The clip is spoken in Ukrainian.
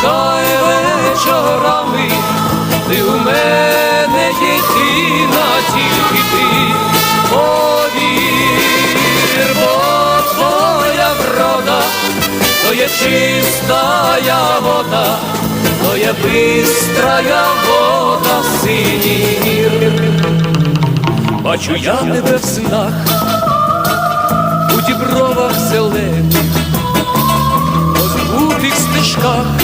Шукай вечорами, ти у мене єдина, тільки ти повір, бо твоя врода, то є чистая вода, то є бистрая вода синір. Бачу я тебе в снах, у дібровах зелених, по збутих стежках